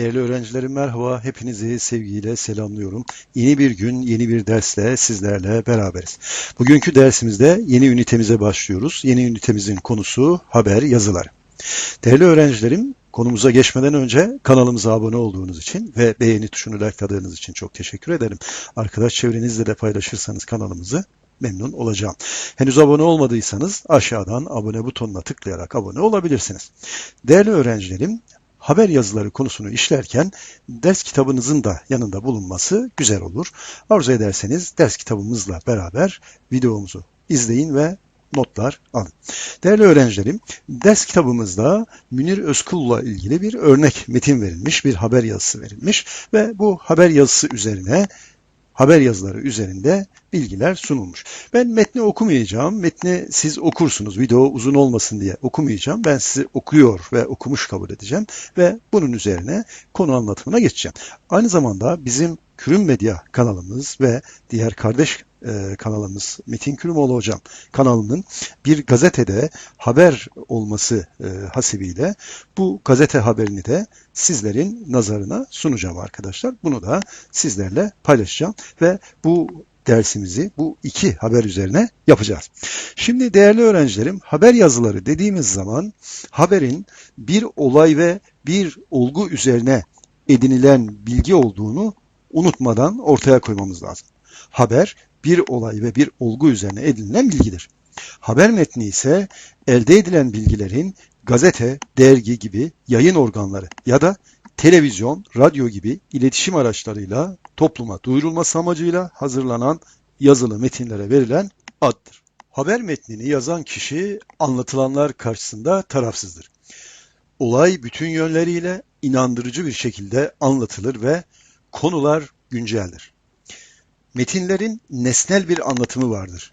Değerli öğrencilerim merhaba. Hepinizi sevgiyle selamlıyorum. Yeni bir gün, yeni bir dersle sizlerle beraberiz. Bugünkü dersimizde yeni ünitemize başlıyoruz. Yeni ünitemizin konusu haber yazıları. Değerli öğrencilerim, konumuza geçmeden önce kanalımıza abone olduğunuz için ve beğeni tuşunu likeladığınız için çok teşekkür ederim. Arkadaş çevrenizle de paylaşırsanız kanalımızı memnun olacağım. Henüz abone olmadıysanız aşağıdan abone butonuna tıklayarak abone olabilirsiniz. Değerli öğrencilerim, haber yazıları konusunu işlerken ders kitabınızın da yanında bulunması güzel olur. Arzu ederseniz ders kitabımızla beraber videomuzu izleyin ve notlar alın. Değerli öğrencilerim, ders kitabımızda Münir Özkul'la ilgili bir örnek metin verilmiş, bir haber yazısı verilmiş ve bu haber yazısı üzerine haber yazıları üzerinde bilgiler sunulmuş. Ben metni okumayacağım. Metni siz okursunuz. Video uzun olmasın diye okumayacağım. Ben sizi okuyor ve okumuş kabul edeceğim ve bunun üzerine konu anlatımına geçeceğim. Aynı zamanda bizim Kürüm Medya kanalımız ve diğer kardeş e, kanalımız Metin Kürümoğlu Hocam kanalının bir gazetede haber olması e, hasebiyle bu gazete haberini de sizlerin nazarına sunacağım arkadaşlar. Bunu da sizlerle paylaşacağım ve bu dersimizi bu iki haber üzerine yapacağız. Şimdi değerli öğrencilerim haber yazıları dediğimiz zaman haberin bir olay ve bir olgu üzerine edinilen bilgi olduğunu unutmadan ortaya koymamız lazım. Haber bir olay ve bir olgu üzerine edinilen bilgidir. Haber metni ise elde edilen bilgilerin gazete, dergi gibi yayın organları ya da televizyon, radyo gibi iletişim araçlarıyla topluma duyurulması amacıyla hazırlanan yazılı metinlere verilen addır. Haber metnini yazan kişi anlatılanlar karşısında tarafsızdır. Olay bütün yönleriyle inandırıcı bir şekilde anlatılır ve konular günceldir. Metinlerin nesnel bir anlatımı vardır.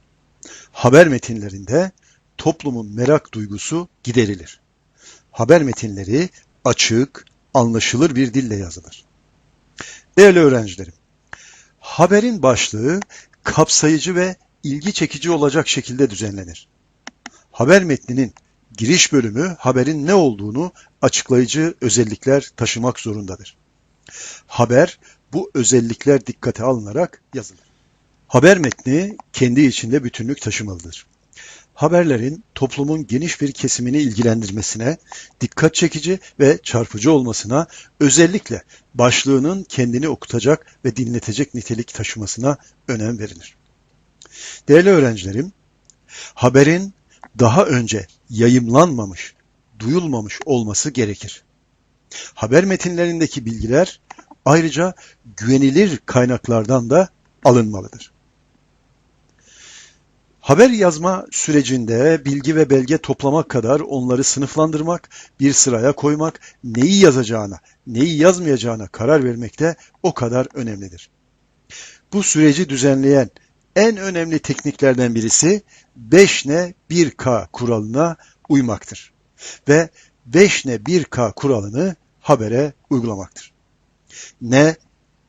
Haber metinlerinde toplumun merak duygusu giderilir. Haber metinleri açık, anlaşılır bir dille yazılır. Değerli öğrencilerim, haberin başlığı kapsayıcı ve ilgi çekici olacak şekilde düzenlenir. Haber metninin giriş bölümü haberin ne olduğunu açıklayıcı özellikler taşımak zorundadır. Haber bu özellikler dikkate alınarak yazılır. Haber metni kendi içinde bütünlük taşımalıdır. Haberlerin toplumun geniş bir kesimini ilgilendirmesine, dikkat çekici ve çarpıcı olmasına, özellikle başlığının kendini okutacak ve dinletecek nitelik taşımasına önem verilir. Değerli öğrencilerim, haberin daha önce yayımlanmamış, duyulmamış olması gerekir. Haber metinlerindeki bilgiler ayrıca güvenilir kaynaklardan da alınmalıdır. Haber yazma sürecinde bilgi ve belge toplamak kadar onları sınıflandırmak, bir sıraya koymak, neyi yazacağına, neyi yazmayacağına karar vermek de o kadar önemlidir. Bu süreci düzenleyen en önemli tekniklerden birisi 5N 1K kuralına uymaktır. Ve 5N 1K kuralını habere uygulamaktır. Ne,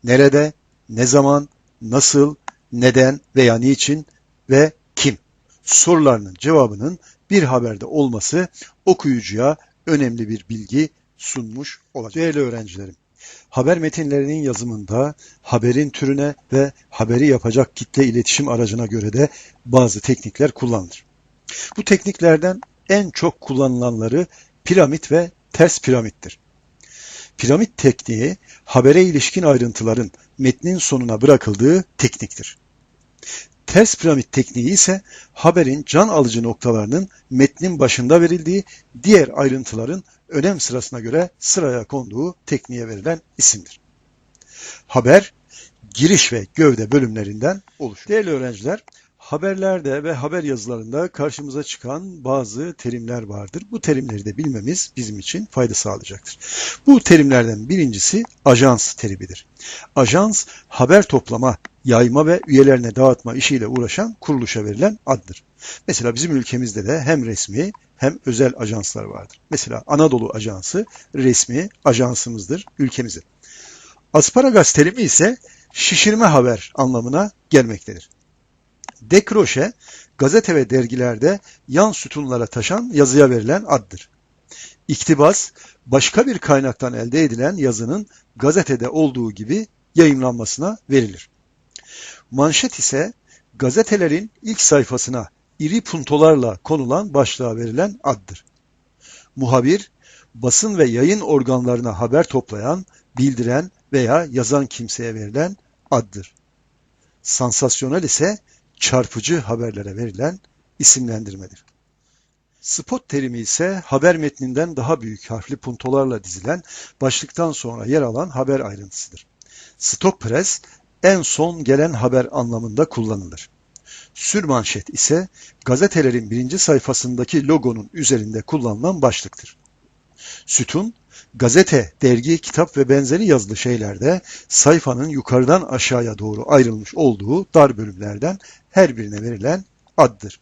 nerede, ne zaman, nasıl, neden veya niçin ve kim sorularının cevabının bir haberde olması okuyucuya önemli bir bilgi sunmuş olacak. Değerli öğrencilerim, haber metinlerinin yazımında haberin türüne ve haberi yapacak kitle iletişim aracına göre de bazı teknikler kullanılır. Bu tekniklerden en çok kullanılanları piramit ve ters piramittir. Piramit tekniği habere ilişkin ayrıntıların metnin sonuna bırakıldığı tekniktir. Ters piramit tekniği ise haberin can alıcı noktalarının metnin başında verildiği diğer ayrıntıların önem sırasına göre sıraya konduğu tekniğe verilen isimdir. Haber giriş ve gövde bölümlerinden oluşur. Değerli öğrenciler, haberlerde ve haber yazılarında karşımıza çıkan bazı terimler vardır. Bu terimleri de bilmemiz bizim için fayda sağlayacaktır. Bu terimlerden birincisi ajans terimidir. Ajans haber toplama, yayma ve üyelerine dağıtma işiyle uğraşan kuruluşa verilen addır. Mesela bizim ülkemizde de hem resmi hem özel ajanslar vardır. Mesela Anadolu Ajansı resmi ajansımızdır ülkemizin. Asparagas terimi ise şişirme haber anlamına gelmektedir. Dekroşe, gazete ve dergilerde yan sütunlara taşan yazıya verilen addır. İktibas, başka bir kaynaktan elde edilen yazının gazetede olduğu gibi yayınlanmasına verilir. Manşet ise gazetelerin ilk sayfasına iri puntolarla konulan başlığa verilen addır. Muhabir, basın ve yayın organlarına haber toplayan, bildiren veya yazan kimseye verilen addır. Sansasyonel ise çarpıcı haberlere verilen isimlendirmedir. Spot terimi ise haber metninden daha büyük harfli puntolarla dizilen başlıktan sonra yer alan haber ayrıntısıdır. Stop press en son gelen haber anlamında kullanılır. Sürmanşet ise gazetelerin birinci sayfasındaki logonun üzerinde kullanılan başlıktır. Sütun, gazete, dergi, kitap ve benzeri yazılı şeylerde sayfanın yukarıdan aşağıya doğru ayrılmış olduğu dar bölümlerden her birine verilen addır.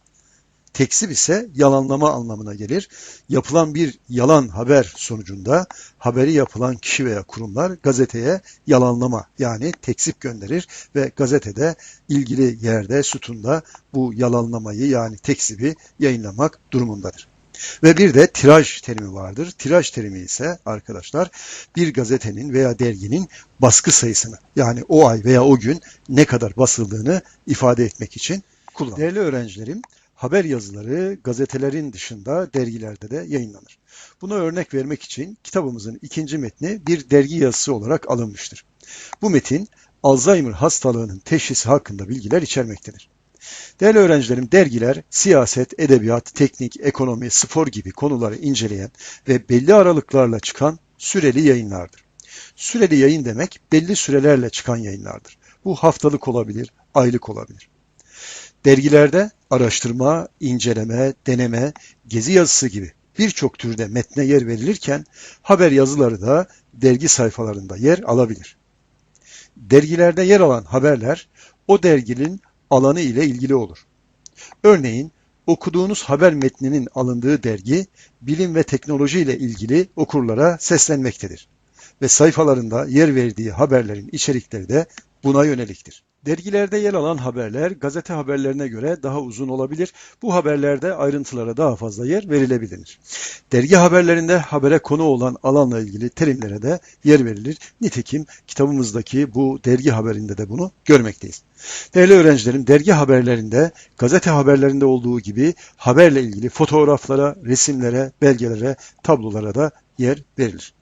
Tekzip ise yalanlama anlamına gelir. Yapılan bir yalan haber sonucunda haberi yapılan kişi veya kurumlar gazeteye yalanlama yani tekzip gönderir ve gazetede ilgili yerde sütunda bu yalanlamayı yani tekzibi yayınlamak durumundadır. Ve bir de tiraj terimi vardır. Tiraj terimi ise arkadaşlar bir gazetenin veya derginin baskı sayısını yani o ay veya o gün ne kadar basıldığını ifade etmek için kullanılır. Değerli öğrencilerim, haber yazıları gazetelerin dışında dergilerde de yayınlanır. Buna örnek vermek için kitabımızın ikinci metni bir dergi yazısı olarak alınmıştır. Bu metin Alzheimer hastalığının teşhisi hakkında bilgiler içermektedir. Değerli öğrencilerim, dergiler siyaset, edebiyat, teknik, ekonomi, spor gibi konuları inceleyen ve belli aralıklarla çıkan süreli yayınlardır. Süreli yayın demek belli sürelerle çıkan yayınlardır. Bu haftalık olabilir, aylık olabilir. Dergilerde araştırma, inceleme, deneme, gezi yazısı gibi birçok türde metne yer verilirken haber yazıları da dergi sayfalarında yer alabilir. Dergilerde yer alan haberler o derginin alanı ile ilgili olur. Örneğin okuduğunuz haber metninin alındığı dergi bilim ve teknoloji ile ilgili okurlara seslenmektedir ve sayfalarında yer verdiği haberlerin içerikleri de buna yöneliktir. Dergilerde yer alan haberler gazete haberlerine göre daha uzun olabilir. Bu haberlerde ayrıntılara daha fazla yer verilebilir. Dergi haberlerinde habere konu olan alanla ilgili terimlere de yer verilir. Nitekim kitabımızdaki bu dergi haberinde de bunu görmekteyiz. Değerli öğrencilerim, dergi haberlerinde, gazete haberlerinde olduğu gibi haberle ilgili fotoğraflara, resimlere, belgelere, tablolara da yer verilir.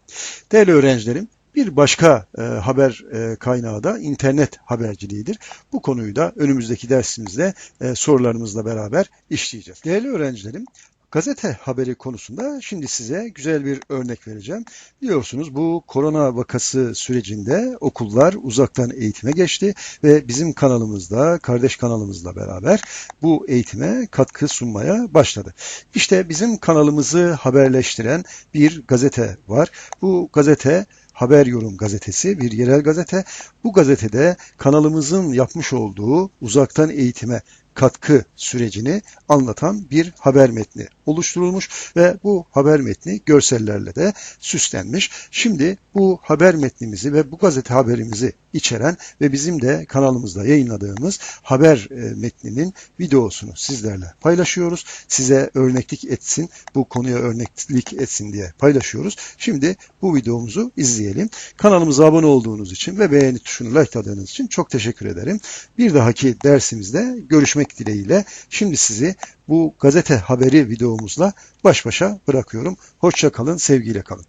Değerli öğrencilerim, bir başka e, haber e, kaynağı da internet haberciliğidir. Bu konuyu da önümüzdeki dersimizde e, sorularımızla beraber işleyeceğiz. Değerli öğrencilerim, Gazete haberi konusunda şimdi size güzel bir örnek vereceğim. Biliyorsunuz bu korona vakası sürecinde okullar uzaktan eğitime geçti ve bizim kanalımızda, kardeş kanalımızla beraber bu eğitime katkı sunmaya başladı. İşte bizim kanalımızı haberleştiren bir gazete var. Bu gazete Haber Yorum gazetesi, bir yerel gazete. Bu gazetede kanalımızın yapmış olduğu uzaktan eğitime katkı sürecini anlatan bir haber metni oluşturulmuş ve bu haber metni görsellerle de süslenmiş. Şimdi bu haber metnimizi ve bu gazete haberimizi içeren ve bizim de kanalımızda yayınladığımız haber e, metninin videosunu sizlerle paylaşıyoruz. Size örneklik etsin, bu konuya örneklik etsin diye paylaşıyoruz. Şimdi bu videomuzu izleyelim. Kanalımıza abone olduğunuz için ve beğeni tuşunu likeladığınız için çok teşekkür ederim. Bir dahaki dersimizde görüşmek dileğiyle şimdi sizi bu gazete haberi videomuzla baş başa bırakıyorum. Hoşça kalın, sevgiyle kalın.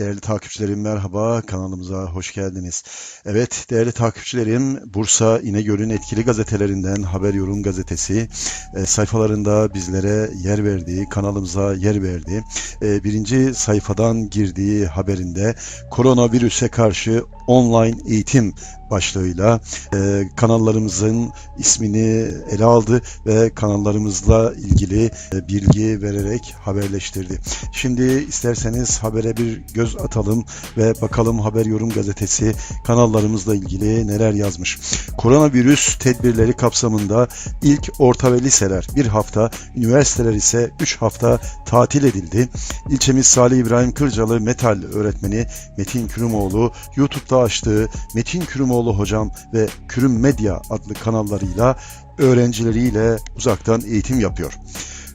Değerli takipçilerim merhaba, kanalımıza hoş geldiniz. Evet değerli takipçilerim, Bursa İnegöl'ün etkili gazetelerinden Haber Yorum gazetesi e, sayfalarında bizlere yer verdiği, kanalımıza yer verdiği, e, birinci sayfadan girdiği haberinde koronavirüse karşı online eğitim başlığıyla e, kanallarımızın ismini ele aldı ve kanallarımızla ilgili e, bilgi vererek haberleştirdi. Şimdi isterseniz habere bir göz atalım ve bakalım Haber Yorum Gazetesi kanallarımızla ilgili neler yazmış. Koronavirüs tedbirleri kapsamında ilk orta ve liseler bir hafta, üniversiteler ise 3 hafta tatil edildi. İlçemiz Salih İbrahim Kırcalı Metal öğretmeni Metin Kürümoğlu YouTube'da açtığı Metin Kürümoğlu Hocam ve Kürüm Medya adlı kanallarıyla öğrencileriyle uzaktan eğitim yapıyor.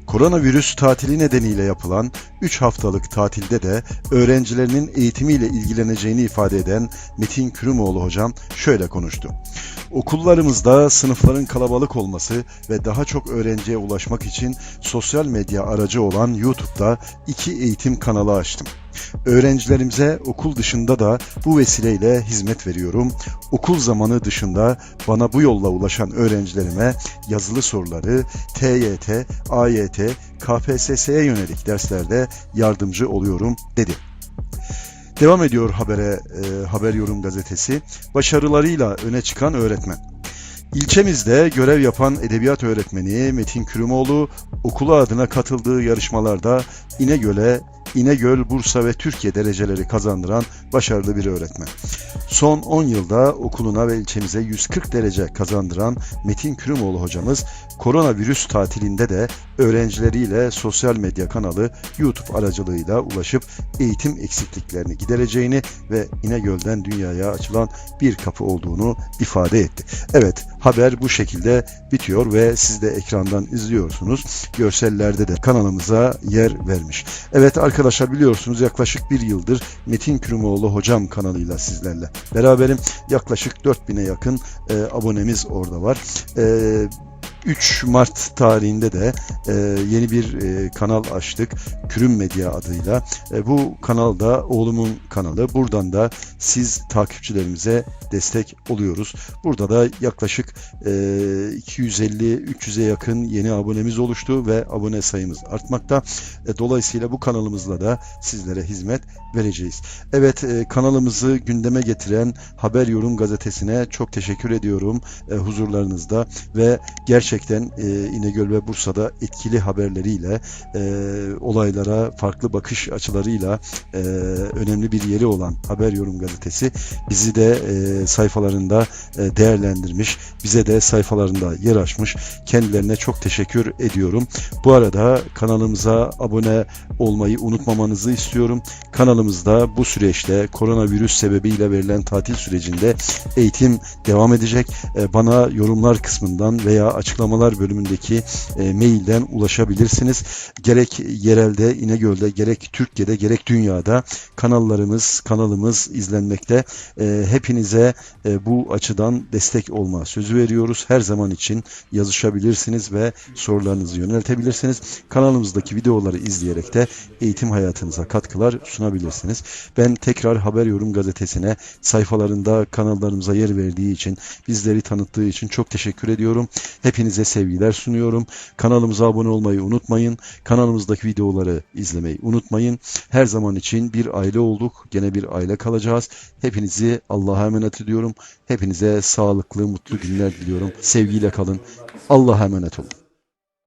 Koronavirüs tatili nedeniyle yapılan 3 haftalık tatilde de öğrencilerinin eğitimiyle ilgileneceğini ifade eden Metin Kürümoğlu hocam şöyle konuştu. Okullarımızda sınıfların kalabalık olması ve daha çok öğrenciye ulaşmak için sosyal medya aracı olan YouTube'da iki eğitim kanalı açtım. Öğrencilerimize okul dışında da bu vesileyle hizmet veriyorum. Okul zamanı dışında bana bu yolla ulaşan öğrencilerime yazılı soruları TYT, AYT, KPSS'ye yönelik derslerde yardımcı oluyorum dedi. Devam ediyor habere e, Haber Yorum gazetesi. Başarılarıyla öne çıkan öğretmen. İlçemizde görev yapan edebiyat öğretmeni Metin Kürümoğlu okulu adına katıldığı yarışmalarda İnegöl'e İnegöl, Bursa ve Türkiye dereceleri kazandıran başarılı bir öğretmen. Son 10 yılda okuluna ve ilçemize 140 derece kazandıran Metin Kürümoğlu hocamız koronavirüs tatilinde de öğrencileriyle sosyal medya kanalı YouTube aracılığıyla ulaşıp eğitim eksikliklerini gidereceğini ve İnegöl'den dünyaya açılan bir kapı olduğunu ifade etti. Evet haber bu şekilde bitiyor ve siz de ekrandan izliyorsunuz. Görsellerde de kanalımıza yer vermiş. Evet arkadaşlar biliyorsunuz yaklaşık bir yıldır Metin Kürümoğlu hocam kanalıyla sizlerle beraberim. Yaklaşık 4000'e yakın e, abonemiz orada var. E, 3 Mart tarihinde de e, yeni bir e, kanal açtık. Kürüm Medya adıyla. E, bu kanal da oğlumun kanalı. Buradan da siz takipçilerimize destek oluyoruz. Burada da yaklaşık e, 250-300'e yakın yeni abonemiz oluştu ve abone sayımız artmakta. E, dolayısıyla bu kanalımızla da sizlere hizmet vereceğiz. Evet e, kanalımızı gündeme getiren Haber Yorum gazetesine çok teşekkür ediyorum e, huzurlarınızda ve gerçekten e, İnegöl ve Bursa'da etkili haberleriyle e, olaylara farklı bakış açılarıyla e, önemli bir yeri olan Haber Yorum gazetesi bizi de e, sayfalarında e, değerlendirmiş, bize de sayfalarında yer açmış. Kendilerine çok teşekkür ediyorum. Bu arada kanalımıza abone olmayı unutmamanızı istiyorum. Kanalımızda bu süreçte koronavirüs sebebiyle verilen tatil sürecinde eğitim devam edecek. E, Bana yorumlar kısmından veya açıklamalar bölümündeki e, mailden ulaşabilirsiniz. Gerek yerelde İnegöl'de gerek Türkiye'de gerek dünyada kanallarımız kanalımız izlenmekte. E, Hepinize e, bu açıdan destek olma sözü veriyoruz. Her zaman için yazışabilirsiniz ve sorularınızı yöneltebilirsiniz. Kanalımızdaki videoları izleyerek de eğitim hayatınıza katkılar sunabilirsiniz. Ben tekrar Haber Yorum gazetesine sayfalarında kanallarımıza yer verdiği için, bizleri tanıttığı için çok teşekkür ediyorum. Hepinize sevgiler sunuyorum. Kanalımıza abone olmayı unutmayın. Kanalımızdaki videoları izlemeyi unutmayın. Her zaman için bir aile olduk. Gene bir aile kalacağız. Hepinizi Allah'a emanet ediyorum. Hepinize sağlıklı, mutlu günler diliyorum. Sevgiyle kalın. Allah'a emanet olun.